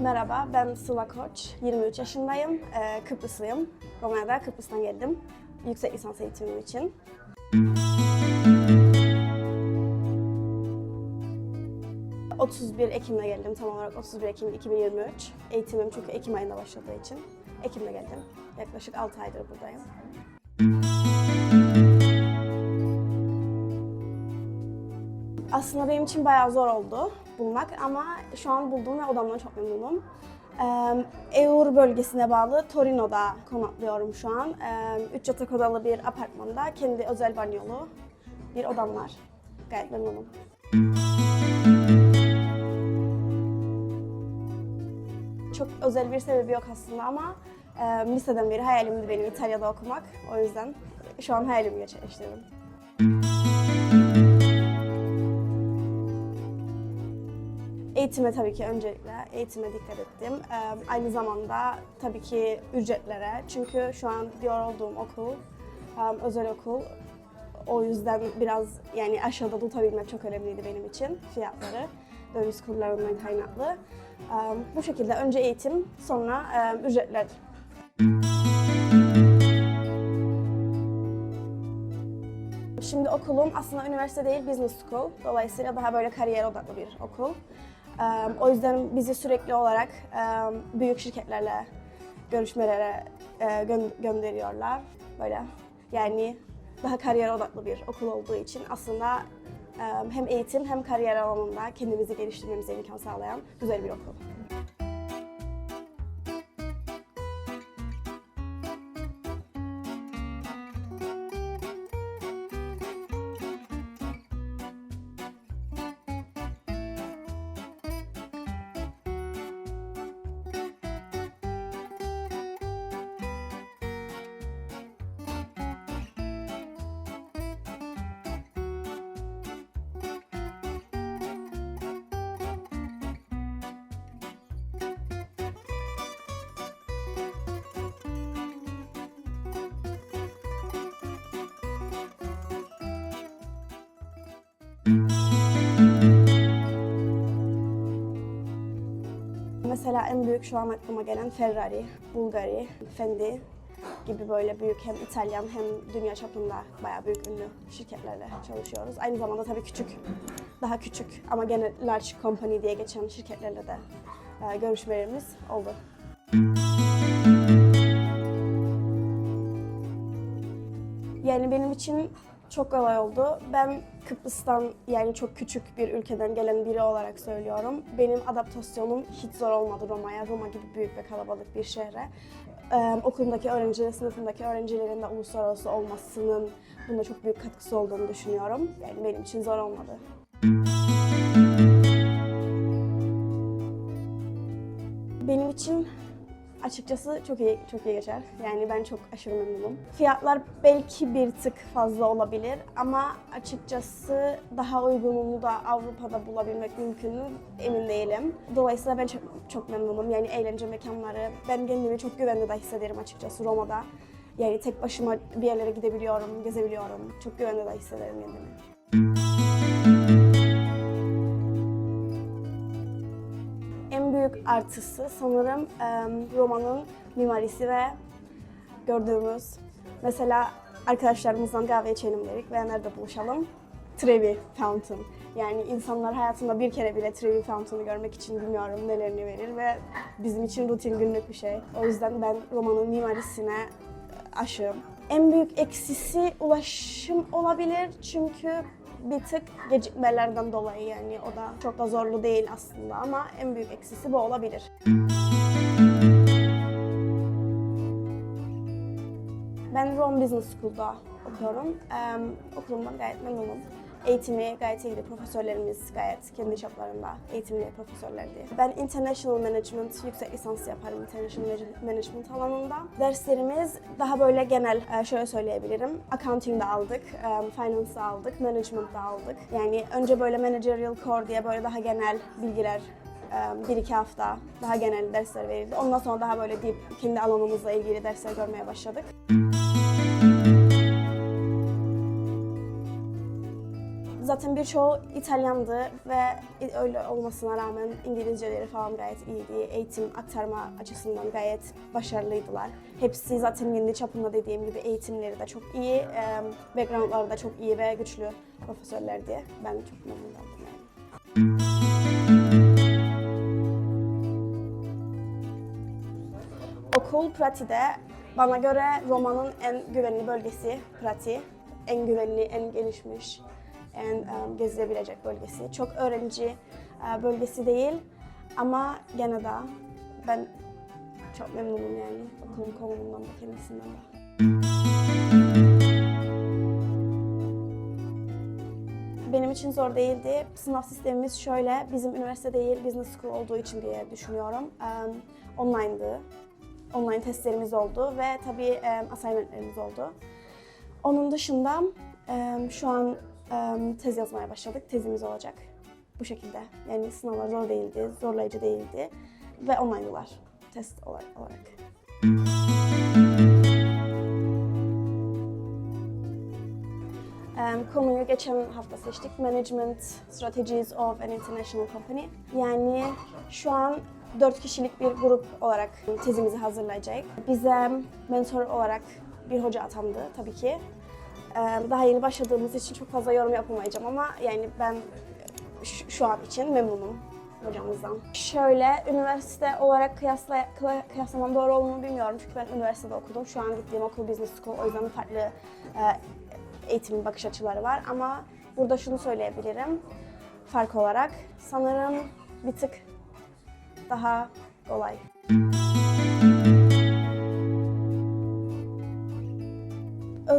Merhaba, ben Sıla Koç. 23 yaşındayım. Ee, Kıbrıslıyım. Romanya'da Kıbrıs'tan geldim. Yüksek lisans eğitimim için. ...31 Ekim'de geldim. Tam olarak 31 Ekim 2023. Eğitimim çünkü Ekim ayında başladığı için. Ekim'de geldim. Yaklaşık 6 aydır buradayım. Aslında benim için bayağı zor oldu bulmak ama şu an buldum ve odamdan çok memnunum. Eur bölgesine bağlı Torino'da konaklıyorum şu an. Üç yatak odalı bir apartmanda kendi özel banyolu bir odam var. Gayet memnunum. Çok özel bir sebebi yok aslında ama liseden beri hayalimdi benim İtalya'da okumak. O yüzden şu an hayalimi gerçekleştirdim. Eğitime tabii ki öncelikle eğitime dikkat ettim. Ee, aynı zamanda tabii ki ücretlere. Çünkü şu an diyor olduğum okul, um, özel okul. O yüzden biraz yani aşağıda tutabilmek çok önemliydi benim için fiyatları. Döviz kurlarından kaynaklı. Um, bu şekilde önce eğitim, sonra um, ücretler. Şimdi okulum aslında üniversite değil, business school. Dolayısıyla daha böyle kariyer odaklı bir okul. O yüzden bizi sürekli olarak büyük şirketlerle görüşmelere gö- gönderiyorlar. Böyle yani daha kariyer odaklı bir okul olduğu için aslında hem eğitim hem kariyer alanında kendimizi geliştirmemize imkan sağlayan güzel bir okul. Mesela en büyük şu an aklıma gelen Ferrari, Bulgari, Fendi gibi böyle büyük hem İtalyan hem dünya çapında bayağı büyük ünlü şirketlerle çalışıyoruz. Aynı zamanda tabii küçük, daha küçük ama gene large company diye geçen şirketlerle de e, görüşmelerimiz oldu. Yani benim için çok kolay oldu. Ben Kıbrıs'tan yani çok küçük bir ülkeden gelen biri olarak söylüyorum. Benim adaptasyonum hiç zor olmadı Roma'ya. Roma gibi büyük ve kalabalık bir şehre. Ee, okulumdaki öğrencilerin, sınıfımdaki öğrencilerin de uluslararası olmasının bunda çok büyük katkısı olduğunu düşünüyorum. Yani benim için zor olmadı. Benim için açıkçası çok iyi çok iyi geçer. Yani ben çok aşırı memnunum. Fiyatlar belki bir tık fazla olabilir ama açıkçası daha uygununu da Avrupa'da bulabilmek mümkün mü emin değilim. Dolayısıyla ben çok, çok memnunum. Yani eğlence mekanları, ben kendimi çok güvende de hissederim açıkçası Roma'da. Yani tek başıma bir yerlere gidebiliyorum, gezebiliyorum. Çok güvende de hissederim kendimi. Büyük artısı sanırım romanın mimarisi ve gördüğümüz mesela arkadaşlarımızdan kahve içelim dedik ve nerede buluşalım? Trevi Fountain. Yani insanlar hayatında bir kere bile Trevi Fountain'ı görmek için bilmiyorum nelerini verir ve bizim için rutin günlük bir şey. O yüzden ben romanın mimarisine aşığım. En büyük eksisi ulaşım olabilir çünkü bir tık gecikmelerden dolayı yani o da çok da zorlu değil aslında ama en büyük eksisi bu olabilir. Ben Rome Business School'da okuyorum. Ee, okulumdan gayet memnunum. Eğitimi gayet iyiydi. Profesörlerimiz gayet kendi çaplarında eğitimli profesörlerdi. Ben International Management yüksek lisans yaparım International Management alanında. Derslerimiz daha böyle genel, e, şöyle söyleyebilirim. Accounting'de aldık, e, Finance'da aldık, Management'da aldık. Yani önce böyle Managerial Core diye böyle daha genel bilgiler e, bir iki hafta daha genel dersler verildi. Ondan sonra daha böyle deep, kendi alanımızla ilgili dersler görmeye başladık. Zaten birçoğu İtalyandı ve öyle olmasına rağmen İngilizceleri falan gayet iyiydi. Eğitim aktarma açısından gayet başarılıydılar. Hepsi zaten kendi çapında dediğim gibi eğitimleri de çok iyi, backgroundları da çok iyi ve güçlü profesörlerdi. Ben çok memnun kaldım yani. Okul Prati'de bana göre Roma'nın en güvenli bölgesi Prati. En güvenli, en gelişmiş, en um, gezilebilecek bölgesi. Çok öğrenci uh, bölgesi değil ama gene de ben çok memnunum yani okulun konumundan da kendisinden de. Benim için zor değildi. Sınav sistemimiz şöyle, bizim üniversite değil, business school olduğu için diye düşünüyorum. Um, online'dı. Online testlerimiz oldu ve tabii um, assignmentlerimiz oldu. Onun dışında şu an tez yazmaya başladık. Tezimiz olacak. Bu şekilde. Yani sınavlar zor değildi, zorlayıcı değildi ve online'dılar test olarak. Konuyu geçen hafta seçtik. Management Strategies of an International Company. Yani şu an dört kişilik bir grup olarak tezimizi hazırlayacak. Bize mentor olarak bir hoca atandı tabii ki. Em, Daha yeni başladığımız için çok fazla yorum yapamayacağım ama yani ben şu an için memnunum hocamızdan. Şöyle, üniversite olarak kıyasla, kıyaslamam doğru olduğunu bilmiyorum çünkü ben üniversitede okudum. Şu an gittiğim okul Business School, o yüzden farklı e, eğitim bakış açıları var ama burada şunu söyleyebilirim fark olarak. Sanırım bir tık daha kolay.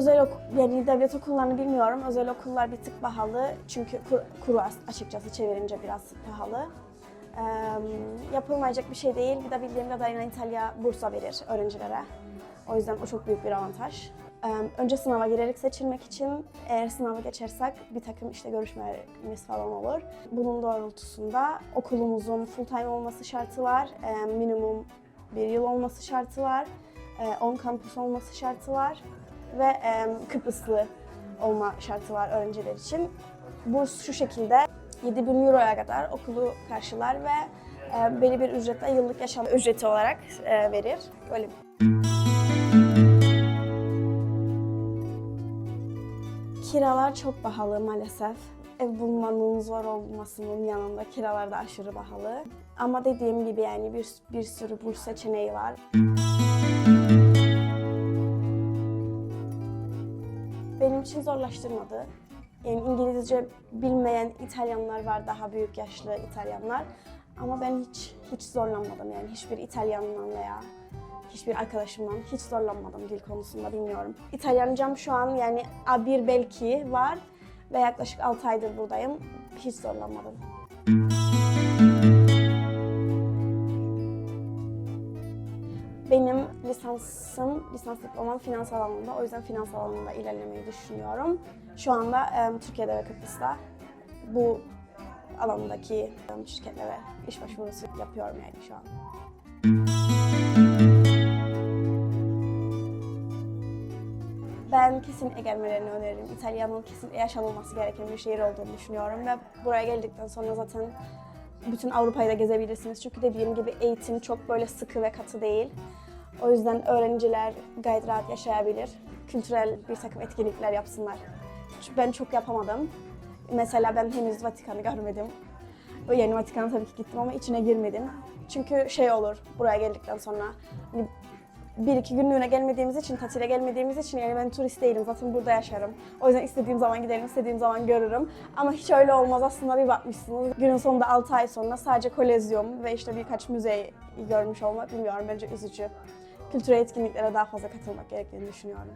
Özel ok yani devlet okullarını bilmiyorum. Özel okullar bir tık pahalı. Çünkü kur, kuru as- açıkçası çevirince biraz pahalı. Ee, yapılmayacak bir şey değil. Bir de bildiğim kadarıyla İtalya bursa verir öğrencilere. O yüzden o çok büyük bir avantaj. Ee, önce sınava girerek seçilmek için eğer sınavı geçersek bir takım işte görüşmelerimiz falan olur. Bunun doğrultusunda okulumuzun full time olması şartı var. Ee, minimum bir yıl olması şartı var. Ee, on kampüs olması şartı var. Ve e, Kıbrıslı olma şartı var öğrenciler için. Burs şu şekilde 7000 euroya kadar okulu karşılar ve e, belli bir ücretle yıllık yaşam ücreti olarak e, verir. Böyle Kiralar çok pahalı maalesef. Ev bulmanın zor olmasının yanında kiralar da aşırı pahalı. Ama dediğim gibi yani bir, bir sürü burs seçeneği var. Benim için zorlaştırmadı. Yani İngilizce bilmeyen İtalyanlar var, daha büyük yaşlı İtalyanlar. Ama ben hiç hiç zorlanmadım yani hiçbir İtalyanla veya hiçbir arkadaşımdan hiç zorlanmadım dil konusunda bilmiyorum. İtalyancam şu an yani A1 belki var ve yaklaşık 6 aydır buradayım. Hiç zorlanmadım. Lisansım, lisans diplomam finans alanında. O yüzden finans alanında ilerlemeyi düşünüyorum. Şu anda em, Türkiye'de ve Kıbrıs'ta bu alandaki em, şirketlere iş başvurusu yapıyorum yani şu an. Ben kesinlikle gelmelerini öneririm. İtalya'nın kesinlikle yaşanılması gereken bir şehir olduğunu düşünüyorum ve buraya geldikten sonra zaten bütün Avrupa'yı da gezebilirsiniz. Çünkü dediğim gibi eğitim çok böyle sıkı ve katı değil. O yüzden öğrenciler gayet rahat yaşayabilir. Kültürel bir takım etkinlikler yapsınlar. Ben çok yapamadım. Mesela ben henüz Vatikan'ı görmedim. O yeni Vatikan'a tabii ki gittim ama içine girmedim. Çünkü şey olur buraya geldikten sonra hani bir iki günlüğüne gelmediğimiz için, tatile gelmediğimiz için yani ben turist değilim. Zaten burada yaşarım. O yüzden istediğim zaman giderim, istediğim zaman görürüm. Ama hiç öyle olmaz aslında bir bakmışsınız. Günün sonunda 6 ay sonra sadece kolezyum ve işte birkaç müzeyi görmüş olmak bilmiyorum bence üzücü. Kültürel etkinliklere daha fazla katılmak gerektiğini düşünüyorum.